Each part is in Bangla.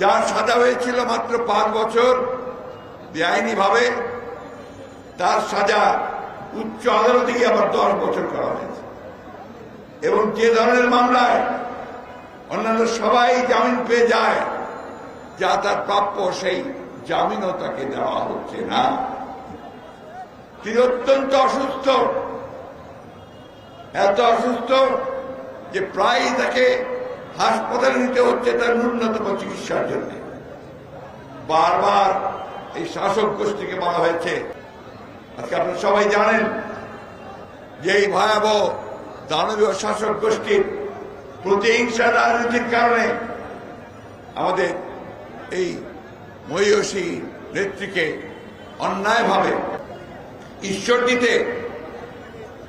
যার সাজা হয়েছিল মাত্র পাঁচ বছর, বেআইনি ভাবে তার সাজা উচ্চ আদালতে গিয়ে আবার দশ বছর করা হয়েছে। এবং যে ধরনের মামলায় অন্যান্য সবাই জামিন পেয়ে যায়, যা তার প্রাপ্য সেই জামিনও তাকে দেওয়া হচ্ছে না। তিনি অত্যন্ত অসুস্থ, এত অসুস্থ যে প্রায় তাকে হাসপাতালে নিতে হচ্ছে তার ন্যূনতম চিকিৎসার জন্য। বারবার এই শাসক গোষ্ঠীকে বলা হয়েছে। আজকে আপনারা সবাই জানেন যে এই ভয়াবহ দানবীয় শাসক গোষ্ঠীর প্রতিহিংসা রাজনীতির কারণে আমাদের এই মহিষী নেত্রীকে অন্যায়ভাবে ঈশ্বরদীতে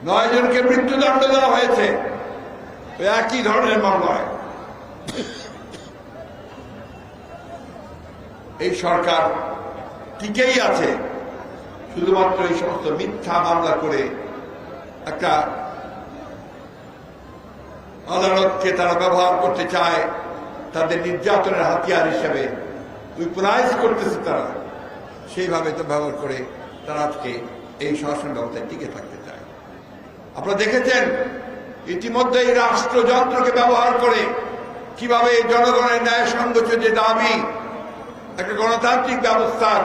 নয় জনকে মৃত্যুদণ্ড দেওয়া হয়েছে। একই ধরনের মামলায় এই সরকার টিকেই আছে, শুধুমাত্র এই সমস্ত মিথ্যা মামলা করে একটা আদালতকে তারা ব্যবহার করতে চায়, তাদের নির্যাতনের হাতিয়ার হিসেবে। উইপনাইজ করতেছে তারা। সেইভাবে তো ব্যবহার করে তারা আজকে এই শাসন ব্যবস্থায় টিকে থাকতে চায়। আপনারা দেখেছেন ইতিমধ্যে এই রাষ্ট্রযন্ত্রকে ব্যবহার করে কীভাবে জনগণের ন্যায় সঙ্গত যে দাবি, একটা গণতান্ত্রিক ব্যবস্থার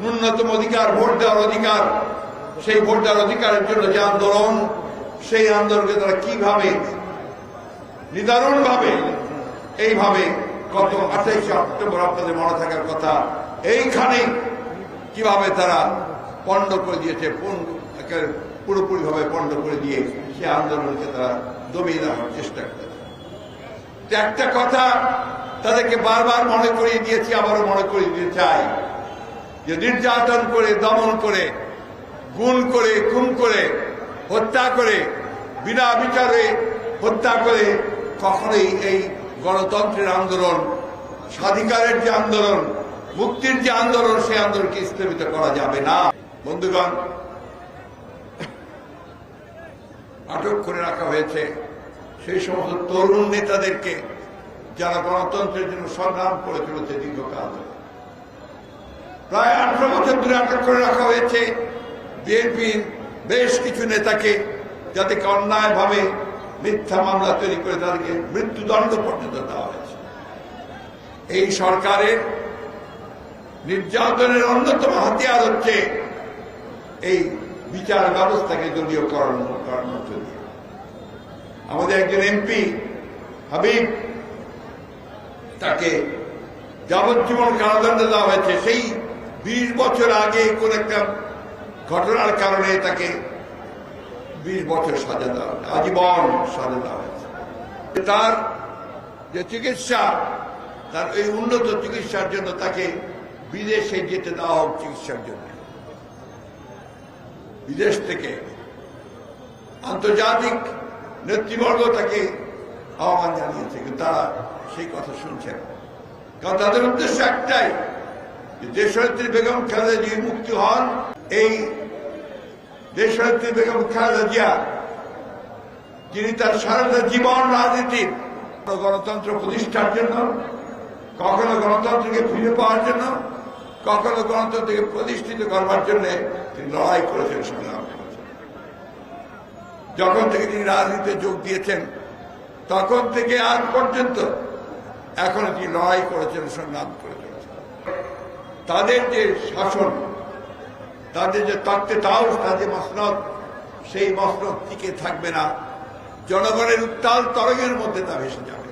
ন্যূনতম অধিকার, ভোট দেওয়ার অধিকার, সেই ভোট দেওয়ার অধিকারের জন্য যে আন্দোলন, সেই আন্দোলনকে তারা কীভাবে নিদারুণ ভাবে এইভাবে গত আঠাইশে অক্টোবর আপনাদের মনে থাকার কথা, এইখানে কীভাবে তারা পণ্ড করে দিয়েছে পুরোপুরি ভাবে পণ্ড করে দিয়ে সে আন্দোলনকে তারা দমিয়ে দেওয়ার চেষ্টা করেছে। একটা কথা তাদেরকে বারবার মনে করিয়ে দিয়েছি, আবারও মনে করিয়ে দিতে চাই। যে নির্যাতন করে, দমন করে গুণ করে, খুন করে, হত্যা করে, বিনা বিচারে হত্যা করে কখনোই এই গণতন্ত্রের আন্দোলন, স্বাধিকারের যে আন্দোলন, মুক্তির যে আন্দোলন, সেই আন্দোলনকে স্থগিত করা যাবে না। বন্ধুগণ, আটক করে রাখা হয়েছে। সেই সমস্ত তরুণ নেতাদেরকে যারা গণতন্ত্রের জন্য সংগ্রাম করে চলেছে দীর্ঘকাল। প্রায় আঠারো বছর ধরে আটক করে রাখা হয়েছে বিএনপির বেশ কিছু নেতাকে, যাদেরকে অন্যায়ভাবে মিথ্যা মামলা তৈরি করে তাদেরকে মৃত্যুদণ্ড পর্যন্ত দেওয়া হয়েছে এই সরকারের নির্যাতনের অন্যতম হাতিয়ার হচ্ছে এই বিচার ব্যবস্থাকে দলীয় করানোর মধ্য আমাদের একজন এমপি, হাবিব, তাকে যাবজ্জীবন কারাদণ্ড দেওয়া হয়েছে। সেই বিশ বছর আগে কোন একটা ঘটনার কারণে তাকে বিশ বছর সাজা দেওয়া হয়েছে, আজীবন সাজা দেওয়া হয়েছে। তার যে চিকিৎসা, তার এই উন্নত চিকিৎসার জন্য তাকে বিদেশে যেতে দেওয়া হোক চিকিৎসার জন্য। বিদেশ থেকে আন্তর্জাতিক নেতৃবর্গ তাকে আহ্বান জানিয়েছে, কিন্তু তারা সেই কথা শুনছেন কারণ তাদের উদ্দেশ্য একটাই, যে দেশনেত্রী বেগম খালেদা জিয়া মুক্তি হন। এই দেশনেত্রী বেগম খালেদা জিয়া যিনি তার সারাটা জীবন রাজনীতির গণতন্ত্র প্রতিষ্ঠার জন্য, কখনো গণতন্ত্রকে ফিরে পাওয়ার জন্য, কখনো গণতন্ত্রকে প্রতিষ্ঠিত করবার জন্য তিনি লড়াই করেছেন সংগ্রাম যখন থেকে তিনি রাজনীতিতে যোগ দিয়েছেন, তখন থেকে আজ পর্যন্ত এখন তিনি লড়াই করেছেন, সংগ্রাম করে চলেছেন তাদের যে শাসন, তাদের যে তত্ত্বে তাও তাদের মসনদ, সেই মসনদ টিকে থাকবে না। জনগণের উত্তাল তরঙ্গের মধ্যে তা ভেসে যাবে।